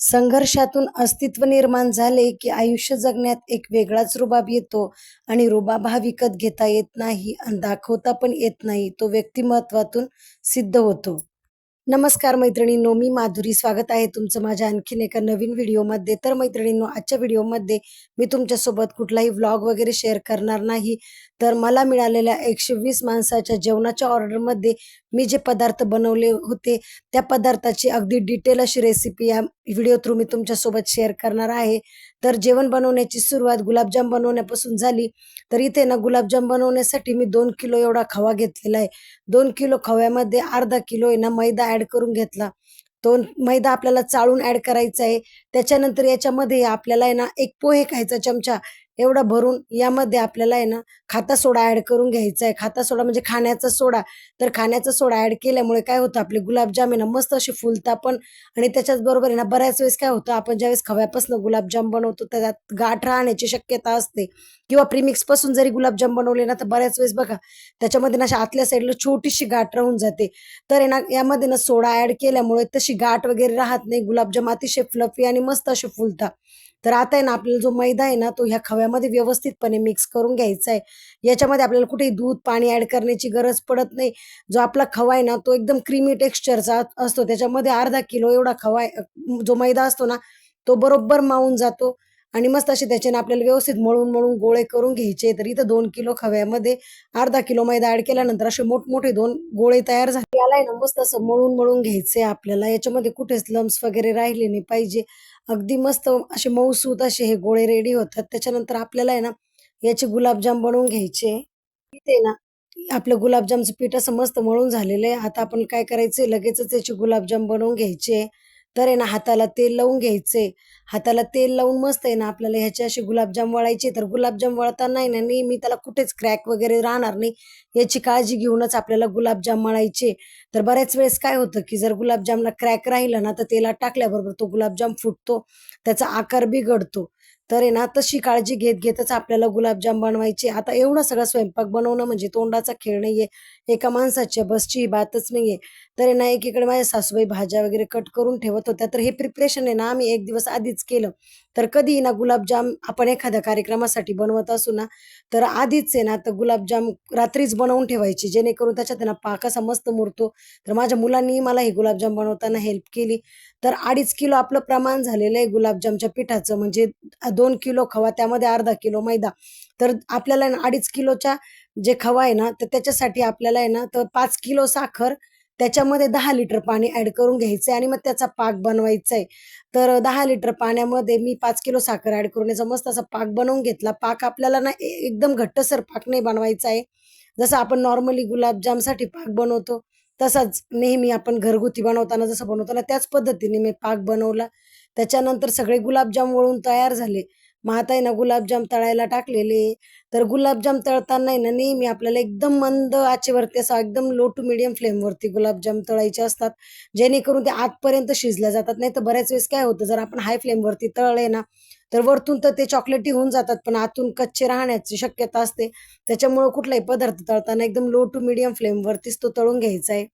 संघर्षातून अस्तित्व निर्माण झाले की आयुष्य जगण्यात एक वेगळाच रुबाब येतो आणि रुबाब हा विकत घेता येत नाही आणि दाखवता पण येत नाही तो व्यक्तिमत्वातून सिद्ध होतो. नमस्कार मैत्रिणींनो मी माधुरी स्वागत आहे तुमचं माझ्या आणखीन एका नवीन व्हिडिओमध्ये. तर मैत्रिणींनो आजच्या व्हिडिओमध्ये मी तुमच्यासोबत कुठलाही व्लॉग वगैरे शेअर करणार नाही. तर मला मिळालेल्या एकशे वीस माणसाच्या जेवणाच्या ऑर्डरमध्ये मी जे पदार्थ बनवले होते त्या पदार्थाची अगदी डिटेल अशी रेसिपी या व्हिडिओ थ्रू मी तुमच्यासोबत शेअर करणार आहे. तर जेवण बनवण्याची सुरुवात गुलाबजाम बनवण्यापासून झाली. तर इथे ना गुलाबजाम बनवण्यासाठी मी दोन किलो एवढा खवा घेतलेला आहे. दोन किलो खव्यामध्ये अर्धा किलो आहे ना मैदा ॲड करून घेतला. तो मैदा आपल्याला चाळून ॲड करायचा आहे. त्याच्यानंतर याच्यामध्ये आपल्याला आहे ना एक पोहे खायचा चमचा एवढं भरून यामध्ये आपल्याला आहे ना खाता सोडा ॲड करून घ्यायचा आहे. खाता सोडा म्हणजे खाण्याचा सोडा. तर खाण्याचा सोडा ॲड केल्यामुळे काय होतं? आपले गुलाबजाम आहे ना मस्त असे फुलता पण आणि त्याच्याच बरोबर आहे ना बऱ्याच वेळेस काय होतं? आपण ज्यावेळेस खव्यापासून गुलाबजाम बनवतो त्याच्यात गाठ राहण्याची शक्यता असते. किंवा प्रीमिक्सपासून जरी गुलाबजाम बनवले ना तर बऱ्याच वेळेस बघा त्याच्यामध्ये ना अशा आतल्या साईडला छोटीशी गाठ राहून जाते. तर आहे ना यामध्ये ना सोडा ॲड केल्यामुळे तशी गाठ वगैरे राहत नाही. गुलाबजाम अतिशय फ्लफी आणि मस्त असे फुलता. तर आता आहे ना आपल्याला जो मैदा आहे ना तो ह्या खव्यामध्ये व्यवस्थितपणे मिक्स करून घ्यायचा आहे. याच्यामध्ये आपल्याला कुठेही दूध पाणी ॲड करण्याची गरज पडत नाही. जो आपला खवा आहे ना तो एकदम क्रीमी टेक्स्चरचा असतो. त्याच्यामध्ये अर्धा किलो एवढा खवा आहे जो मैदा असतो ना तो बरोबर मावून जातो. आणि मस्त असे त्याच्याने आपल्याला व्यवस्थित मळून मळून गोळे करून घ्यायचे. तर इथं दोन किलो खव्यामध्ये अर्धा किलो मैदा ऍड केल्यानंतर असे मोठमोठे दोन गोळे तयार झाले. याला आहे ना मस्त असं मळून मळून घ्यायचे आपल्याला. याच्यामध्ये कुठेच लम्स वगैरे राहिले नाही पाहिजे. अगदी मस्त असे मऊसूत असे हे गोळे रेडी होतात. त्याच्यानंतर आपल्याला आहे ना याचे गुलाबजाम बनवून घ्यायचे. इथे ना आपलं गुलाबजामचं पीठ असं मस्त मळून झालेलं आहे. आता आपण काय करायचंय लगेचच याचे गुलाबजाम बनवून घ्यायचे. तर आहे ना हाताला तेल लावून घ्यायचे. हाताला तेल लावून मस्त आहे ना आपल्याला ह्याचे असे गुलाबजाम वळायचे. तर गुलाबजाम वळताना नाही ना नेहमी त्याला कुठेच क्रॅक वगैरे राहणार नाही. याची काळजी घेऊनच आपल्याला गुलाबजाम मळायचे. तर बऱ्याच वेळेस काय होतं की जर गुलाबजामला क्रॅक राहिला ना तर तेला टाकल्याबरोबर तो गुलाबजाम फुटतो त्याचा आकार बिघडतो. तर आहे ना तशी काळजी घेत घेतच आपल्याला गुलाबजाम बनवायचे. आता एवढा सगळा स्वयंपाक बनवणं म्हणजे तोंडाचा खेळ नाहीये एका माणसाच्या बसची ही बातच नाहीये. तर आहे ना एकीकडे माझ्या सासूबाई भाज्या वगैरे कट करून ठेवत होत्या. तर हे प्रिपरेशन आहे ना आम्ही एक दिवस आधीच केलं. तर कधी ना गुलाबजाम आपण एखाद्या कार्यक्रमासाठी बनवत असू ना तर आधीच आहे ना तर गुलाबजाम रात्रीच बनवून ठेवायची जेणेकरून त्याच्यात ना पाक असा मस्त मुरतो. तर माझ्या मुलांनी मला हे गुलाबजाम बनवताना हेल्प केली. तर अडीच किलो आपलं प्रमाण झालेलं आहे गुलाबजामच्या पिठाचं म्हणजे दोन किलो खवा त्यामध्ये अर्धा किलो मैदा. तर आपल्याला ना अडीच किलोच्या जे खवा आहे ना तर त्याच्यासाठी आपल्याला आहे ना तर पाच किलो साखर त्याच्यामध्ये दहा लिटर पाणी ॲड करून घ्यायचं आहे आणि मग त्याचा पाक बनवायचा आहे तर दहा लिटर पाण्यामध्ये मी पाच किलो साखर ॲड करून याचा मस्त असा पाक बनवून घेतला. पाक आपल्याला ना ए- एकदम घट्टसर पाक नाही बनवायचा आहे. जसं आपण नॉर्मली गुलाबजामसाठी पाक बनवतो तसाच नेहमी आपण घरगुती बनवताना जसं बनवतो ना त्याच पद्धतीने मी पाक बनवला. त्याच्यानंतर सगळे गुलाबजाम वळून तयार झाले. मग आता आहे ना गुलाबजाम तळायला टाकलेले. तर गुलाबजाम तळताना ना नेहमी आपल्याला एकदम मंद आचेवरती असं एकदम लो टू मिडियम फ्लेमवरती गुलाबजाम तळायचे असतात. जेणेकरून ते आतपर्यंत शिजल्या जातात. नाही तर बऱ्याच वेळेस काय होतं जर आपण हाय फ्लेमवरती तळले ना तर वरतून तर ते चॉकलेटी होऊन जातात पण आतून कच्चे राहण्याची शक्यता असते. त्याच्यामुळं कुठलाही पदार्थ तळताना एकदम लो टू मिडियम फ्लेमवरतीच तो तळून घ्यायचा आहे.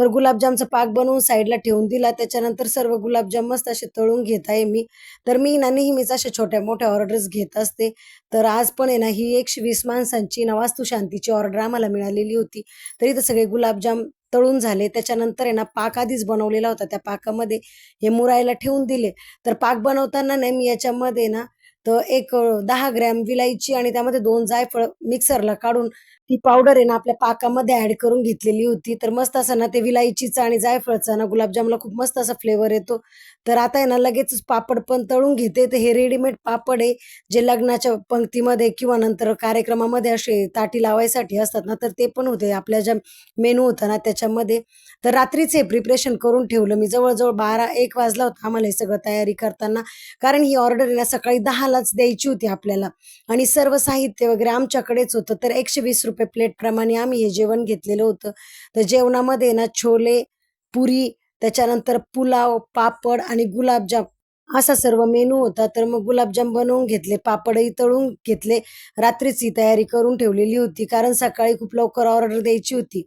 तर गुलाबजामचा पाक बनवून साईडला ठेवून दिला. त्याच्यानंतर सर्व गुलाबजाम मस्त असे तळून घेत आहे मी. तर मी ना नेहमीच अशा छोट्या मोठ्या ऑर्डर्स घेत असते. तर आज पण आहे ना ही एकशे वीस माणसांची ना वास्तुशांतीची ऑर्डर आम्हाला मिळालेली होती. तरी तर सगळे गुलाबजाम तळून झाले. त्याच्यानंतर आहे ना पाक आधीच बनवलेला होता. त्या पाकामध्ये हे मुरायला ठेवून दिले. तर पाक बनवताना नाही मी याच्यामध्ये ना तर एक दहा ग्रॅम विलायची आणि त्यामध्ये दोन जायफळ मिक्सरला काढून ती पावडर आहे ना आपल्या पाकामध्ये ऍड करून घेतलेली होती. तर मस्त असं ना ते विलायचीचा आणि जायफळचा ना गुलाबजामला खूप मस्त असा फ्लेवर येतो. तर आता आहे ना लगेचच पापड पण तळून घेते. तर हे रेडीमेड पापड आहे जे लग्नाच्या पंक्तीमध्ये किंवा नंतर कार्यक्रमामध्ये असे ताटी लावायसाठी असतात ना तर ते पण होते. आपल्या ज्या मेनू होता ना त्याच्यामध्ये. तर रात्रीच हे प्रिपरेशन करून ठेवलं मी. जवळजवळ बारा एक वाजला होता आम्हाला हे सगळं तयारी करताना. कारण ही ऑर्डर ना सकाळी दहालाच द्यायची होती आपल्याला. आणि सर्व साहित्य वगैरे आमच्याकडेच होतं. तर एकशे वीस रुपये रुपये प्लेटप्रमाणे आम्ही हे जेवण घेतलेलं होतं. तर जेवणामध्ये ना छोले पुरी त्याच्यानंतर पुलाव पापड आणि गुलाबजाम असा सर्व मेनू होता. तर मग गुलाबजाम बनवून घेतले पापडही तळून घेतले. रात्रीच ही तयारी करून ठेवलेली होती कारण सकाळी खूप लवकर ऑर्डर द्यायची होती.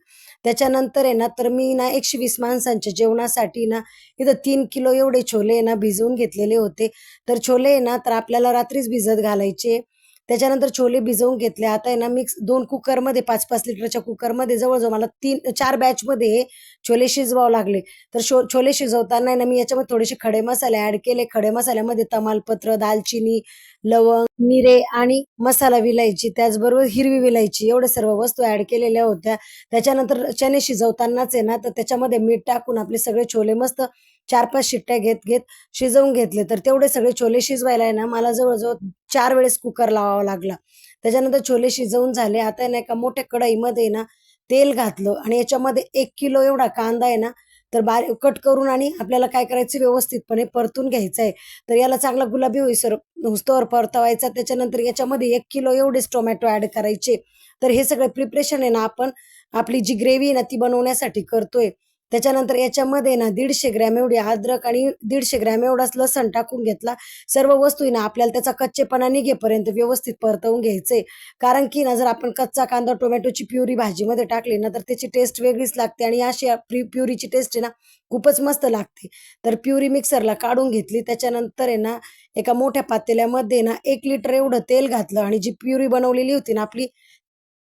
त्याच्यानंतर आहे ना तर मी ना एकशे वीस माणसांच्या जेवणासाठी ना इथं तीन किलो एवढे छोले ना भिजवून घेतलेले होते. तर छोले आहे ना तर आपल्याला रात्रीच भिजत घालायचे. त्याच्यानंतर छोले भिजवून घेतले. आता आहे ना मिक्स दोन कुकरमध्ये पाच पाच लिटरच्या कुकरमध्ये जवळजवळ मला तीन चार बॅचमध्ये हे छोले शिजवावं लागले. तर शो छोले शिजवताना ना मी याच्यामध्ये थोडेसे खडे मसाले ऍड केले. खडे मसाल्यामध्ये तमालपत्र दालचिनी लवंग मिरे आणि मसाला विलायची त्याचबरोबर हिरवी विलायची एवढे सर्व वस्तू ऍड केलेल्या होत्या. त्याच्यानंतर चणे शिजवतानाच आहे ना तर त्याच्यामध्ये मीठ टाकून आपले सगळे छोले मस्त चार पाच शिट्ट्या घेत घेत शिजवून घेतले. तर तेवढे सगळे छोले शिजवायला आहे ना मला जवळजवळ चार वेळेस कुकर लावावा लागला. त्याच्यानंतर छोले शिजवून झाले. आता नाही का मोठ्या कढईमध्ये ना तेल घातलं आणि याच्यामध्ये एक किलो एवढा कांदा आहे ना तर बारीक कट करून आणि आपल्याला काय करायचं व्यवस्थितपणे परतून घ्यायचं आहे. तर याला चांगला गुलाबी होईसर हुस्तोवर परतवायचा. त्याच्यानंतर याच्यामध्ये एक किलो एवढेच टोमॅटो ऍड करायचे. तर हे सगळं प्रिपरेशन आहे ना आपण आपली जी ग्रेव्ही आहे ना ती बनवण्यासाठी करतोय. त्याच्यानंतर याच्यामध्ये ना दीडशे ग्रॅम एवढी अद्रक आणि दीडशे ग्रॅम एवढाच लसण टाकून घेतला. सर्व वस्तू ना आपल्याला त्याचा कच्चेपणा निघेपर्यंत व्यवस्थित परतवून घ्यायचे. कारण की ना जर आपण कच्चा कांदा टोमॅटोची प्युरी भाजीमध्ये टाकली ना तर त्याची टेस्ट वेगळीच लागते आणि अशी प्युरीची टेस्ट आहे ना खूपच मस्त लागते. तर प्युरी मिक्सरला काढून घेतली. त्याच्यानंतर आहे ना एका मोठ्या पातेल्यामध्ये ना एक लिटर एवढं तेल घातलं आणि जी प्युरी बनवलेली होती ना आपली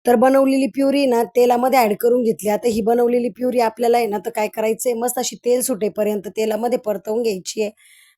तर बनवलेली प्युरी ना तेलामध्ये ऍड करून घेतली. आता ही बनवलेली प्युरी आपल्याला आहे ना तर काय करायचंय? मस्त अशी तेल सुटेपर्यंत तेलामध्ये परतवून घ्यायची आहे.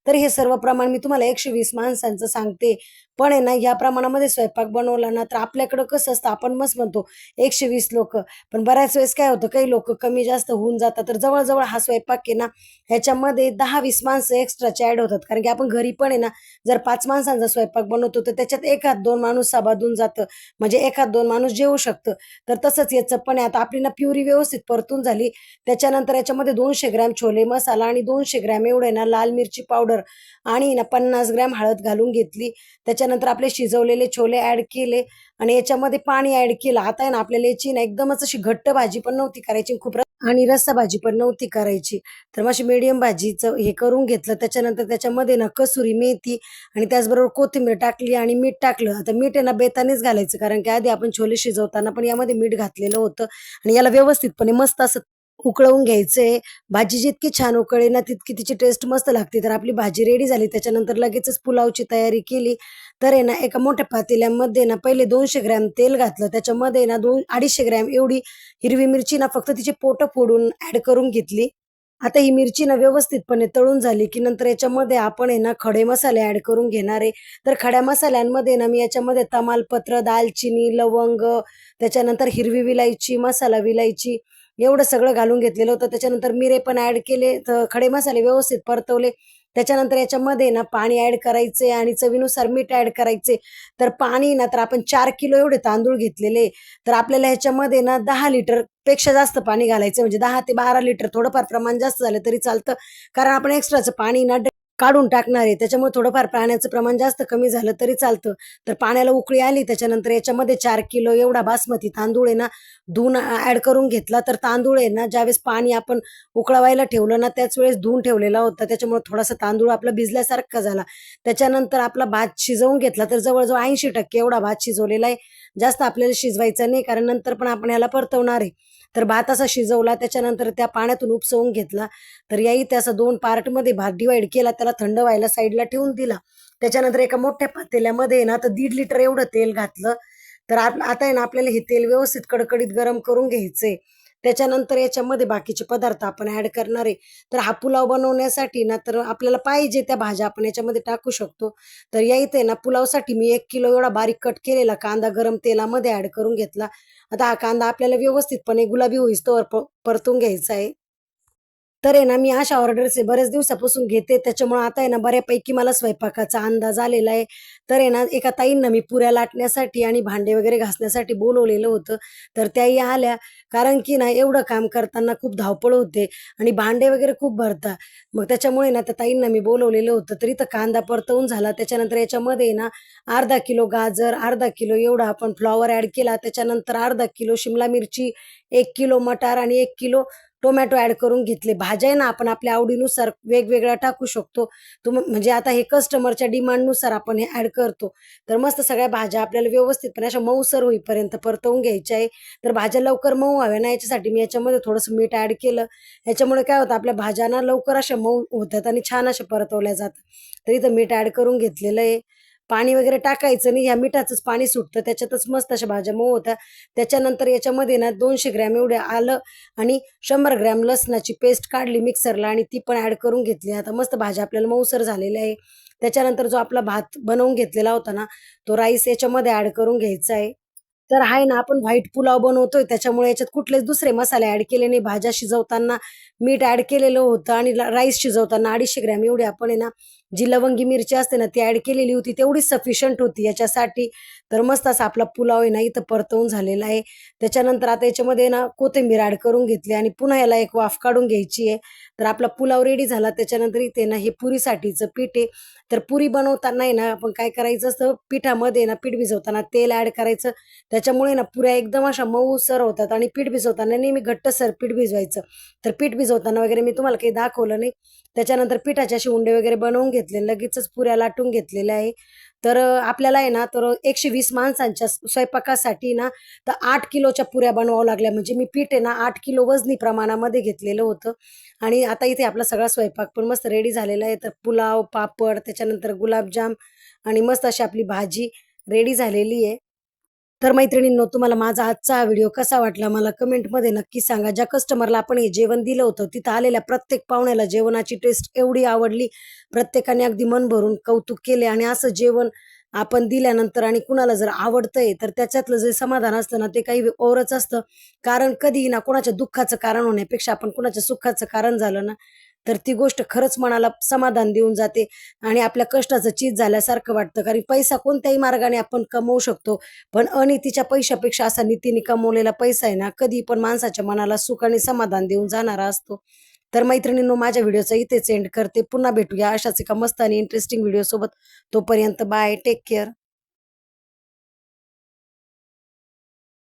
तर हे सर्व प्रमाण मी तुम्हाला एकशे वीस माणसांचं सांगते. पण आहे ना या प्रमाणामध्ये स्वयंपाक बनवला ना तर आपल्याकडं कसं असतं आपण मस्त म्हणतो एकशे वीस लोक. पण बऱ्याच वेळेस काय होतं काही लोक कमी जास्त होऊन जातात. तर जवळजवळ हा स्वयंपाक आहे ना ह्याच्यामध्ये दहा वीस माणसं एक्स्ट्राचे ऍड होतात. कारण की आपण घरी पण आहे ना जर पाच माणसांचा स्वयंपाक बनवतो तर त्याच्यात एखाद दोन माणूस साबादून जातं. म्हणजे एखाद दोन माणूस जेवू शकतं. तर तसंच याचं पण आहे. आता आपली ना प्युरी व्यवस्थित परतून झाली. त्याच्यानंतर याच्यामध्ये दोनशे ग्रॅम छोले मसाला आणि दोनशे ग्रॅम एवढे ना लाल मिरची पावडर. आणि ना पन्नास ग्रॅम हळद घालून घेतली. त्याच्यानंतर आपले शिजवलेले छोले ऍड केले आणि याच्यामध्ये पाणी ऍड केलं. आता आहे ना आपल्याला याची ना एकदमच अशी घट्ट भाजी पण नव्हती करायची खूप आणि रस्सा भाजी पण नव्हती करायची. तर मग अशी मिडियम भाजीचं हे करून घेतलं. त्याच्यानंतर त्याच्यामध्ये ना कसुरी मेथी आणि त्याचबरोबर कोथिंबीर टाकली आणि मीठ टाकलं. आता मीठ आहे ना बेतानेच घालायचं कारण की आधी आपण छोले शिजवताना पण यामध्ये मीठ घातलेलं होतं आणि याला व्यवस्थितपणे मस्त असं उकळवून घ्यायचंय भाजी जितकी छान उकळे ना तितकी तिची टेस्ट मस्त लागते. तर आपली भाजी रेडी झाली. त्याच्यानंतर लगेचच पुलावची तयारी केली. तर आहे ना एका मोठ्या पातेल्यामध्ये ना पहिले दोनशे ग्रॅम तेल घातलं. त्याच्यामध्ये ना दोन अडीचशे ग्रॅम एवढी हिरवी मिरची ना फक्त तिची पोटं फोडून ऍड करून घेतली. आता ही मिरची ना व्यवस्थितपणे तळून झाली की नंतर याच्यामध्ये आपण आहे ना खडे मसाले ऍड करून घेणार आहे. तर खड्या मसाल्यांमध्ये ना मी याच्यामध्ये तमालपत्र दालचिनी लवंग त्याच्यानंतर हिरवी विलायची मसाला विलायची एवढं सगळं घालून घेतलेलं होतं. त्याच्यानंतर मिरे पण ऍड केले तर खडे मसाले व्यवस्थित परतवले. त्याच्यानंतर याच्यामध्ये ना पाणी ऍड करायचे आणि चवीनुसार मीठ ऍड करायचे. तर पाणी ना तर आपण चार किलो एवढे तांदूळ घेतलेले. तर आपल्याला ह्याच्यामध्ये ना दहा लिटरपेक्षा जास्त पाणी घालायचं. म्हणजे दहा ते बारा लिटर थोडंफार प्रमाण जास्त झालं तरी चालतं. कारण आपण एक्स्ट्राचं पाणी ना काढून टाकणार आहे. त्याच्यामुळे थोडंफार पाण्याचं प्रमाण जास्त कमी झालं तरी चालतं. तर पाण्याला उकळी आली त्याच्यानंतर याच्यामध्ये चार किलो एवढा बासमती तांदूळ आहे ना धुवून ऍड करून घेतला. तर तांदूळ आहे ना ज्यावेळेस पाणी आपण उकळवायला ठेवलं ना त्याच वेळेस धुवून ठेवलेला होता. त्याच्यामुळे थोडासा तांदूळ आपला भिजल्यासारखा झाला. त्याच्यानंतर आपला भात शिजवून घेतला. तर जवळजवळ ऐंशी टक्के एवढा भात शिजवलेला आहे. जास्त आपल्याला शिजवायचा नाही कारण नंतर पण आपण याला परतवणार आहे. तर भात असा शिजवला त्याच्यानंतर त्या पाण्यातून उपसवून घेतला. तर याही त्याचा दोन पार्टमध्ये भात डिवाइड केला त्याला थंड व्हायला साईडला ठेवून दिला. त्याच्यानंतर एका मोठ्या पातेल्यामध्ये ना तर दीड लिटर एवढं तेल घातलं. तर आता आहे ना आपल्याला हे तेल व्यवस्थित कडकडीत गरम करून घ्यायचंय. त्याच्यानंतर याच्यामध्ये बाकीचे पदार्थ आपण ऍड करणार आहे. तर हा पुलाव बनवण्यासाठी ना तर आपल्याला पाहिजे त्या भाज्या आपण याच्यामध्ये टाकू शकतो. तर या इथे ना पुलावसाठी मी एक किलो एवढा बारीक कट केलेला कांदा गरम तेलामध्ये ऍड करून घेतला. आता हा कांदा आपल्याला व्यवस्थितपणे गुलाबी होईस्तोवर परतून घ्यायचा आहे. तर आहे ना मी अशा ऑर्डरचे बऱ्याच दिवसापासून घेते. त्याच्यामुळे आता आहे ना बऱ्यापैकी मला स्वयंपाकाचा अंदाज आलेला आहे. तर आहे ना एका ताईंना मी पुऱ्या लाटण्यासाठी आणि भांडे वगैरे घासण्यासाठी बोलवलेलं होतं. तर त्याही आल्या. कारण की ना एवढं काम करताना खूप धावपळ होते आणि भांडे वगैरे खूप भरतात. मग त्याच्यामुळे ना त्या ताईंना मी बोलवलेलं होतं. तर इथं कांदा परतवून झाला. त्याच्यानंतर याच्यामध्ये ना अर्धा किलो गाजर अर्धा किलो एवढा आपण फ्लॉवर ॲड केला. त्याच्यानंतर अर्धा किलो शिमला मिरची एक किलो मटार आणि एक किलो टोमॅटो ॲड करून घेतले. भाज्या आहे ना आपण आपल्या आवडीनुसार वेगवेगळ्या टाकू शकतो. तुम म्हणजे आता हे कस्टमरच्या डिमांडनुसार आपण हे ॲड करतो. तर मस्त सगळ्या भाज्या आपल्याला व्यवस्थितपणे अशा मऊसर होईपर्यंत परतवून घ्यायच्या आहे. तर भाज्या लवकर मऊ व्हाव्या ना याच्यासाठी मी याच्यामध्ये थोडंसं मीठ ॲड केलं. याच्यामुळे काय होतं आपल्या भाज्या ना लवकर अशा मऊ होतात आणि छान अशा परतवल्या जातात. तर इथं मीठ ॲड करून घेतलेलं आहे. पाणी वगैरे टाकायचं नाही ह्या मिठाचंच पाणी सुटतं त्याच्यातच मस्त अशा भाज्या मऊ होत्या त्याच्यानंतर याच्यामध्ये ना दोनशे ग्रॅम एवढे आलं आणि शंभर ग्रॅम लसणाची पेस्ट काढली मिक्सरला आणि ती पण ॲड करून घेतली. आता मस्त भाज्या आपल्याला मऊसर झालेल्या आहे. त्याच्यानंतर जो आपला भात बनवून घेतलेला होता ना तो राईस याच्यामध्ये ॲड करून घ्यायचा आहे. तर आहे ना आपण व्हाईट पुलाव बनवतोय त्याच्यामुळे याच्यात कुठलेच दुसरे मसाले ॲड केले नाही. भाज्या शिजवताना मीठ ॲड केलेलं होतं आणि राईस शिजवताना अडीचशे ग्रॅम एवढे आपण आहे ना जी लवंगी मिरची असते ना ती ॲड केलेली होती तेवढी सफिशियंट होती. याच्यासाठी तर मस्त असा आपला पुलाव आहे ना इथं परतवून झालेला आहे. त्याच्यानंतर आता याच्यामध्ये ना कोथिंबीर ॲड करून घेतली आणि पुन्हा याला एक वाफ काढून घ्यायची आहे. तर आपला पुलाव रेडी झाला त्याच्यानंतर इथे ना हे पुरीसाठीचं पीठ आहे. तर पुरी बनवताना आहे ना आपण काय करायचं असतं पिठामध्ये ना पीठ भिजवताना तेल ॲड करायचं. त्याच्यामुळे ना पुऱ्या एकदम अशा मऊसर होतात आणि पीठ भिजवताना नेहमी घट्टसर पीठ भिजवायचं. तर पीठ भिजवताना वगैरे मी तुम्हाला काही दाखवलं नाही. त्याच्यानंतर पिठाचे असे उंडे वगैरे बनवून घेतले लगेचच पुऱ्या लाटून घेतलेल्या आहे. तर आपल्याला आहे ना तर एकशे वीस माणसांच्या स्वयंपाकासाठी ना तर आठ किलोच्या पुऱ्या बनवावं लागल्या. म्हणजे मी पीठ आहे ना आठ किलो वजनी प्रमाणामध्ये घेतलेलं होतं. आणि आता इथे आपला सगळा स्वयंपाक पण मस्त रेडी झालेला आहे. तर पुलाव पापड त्याच्यानंतर गुलाबजाम आणि मस्त अशी आपली भाजी रेडी झालेली आहे. तर मैत्रिणींनो तुम्हाला माझा आजचा हा व्हिडिओ कसा वाटला मला कमेंटमध्ये नक्की सांगा. ज्या कस्टमरला आपण हे जेवण दिलं होतं तिथं आलेल्या प्रत्येक पाहुण्याला जेवणाची टेस्ट एवढी आवडली. प्रत्येकाने अगदी मन भरून कौतुक केले आणि असं जेवण आपण दिल्यानंतर आणि कुणाला जर आवडतंय तर त्याच्यातलं जे समाधान असतं ना ते काही औरच असतं. कारण कधीही ना कोणाच्या दुःखाचं कारण होण्यापेक्षा आपण कुणाच्या सुखाचं कारण झालं ना तर ती गोष्ट खरंच मनाला समाधान देऊन जाते आणि आपल्या कष्टाचं चीज झाल्यासारखं वाटतं. कारण पैसा कोणत्याही मार्गाने आपण कमवू शकतो पण अनितीच्या पैशापेक्षा असा नीतीने कमवलेला पैसा आहे ना कधी पण माणसाच्या मनाला सुख आणि समाधान देऊन जाणारा असतो. तर मैत्रिणींनो माझ्या व्हिडिओचा इथेच एंड करते. पुन्हा भेटूया अशाच एका मस्त आणि इंटरेस्टिंग व्हिडिओ सोबत. तोपर्यंत बाय टेक केअर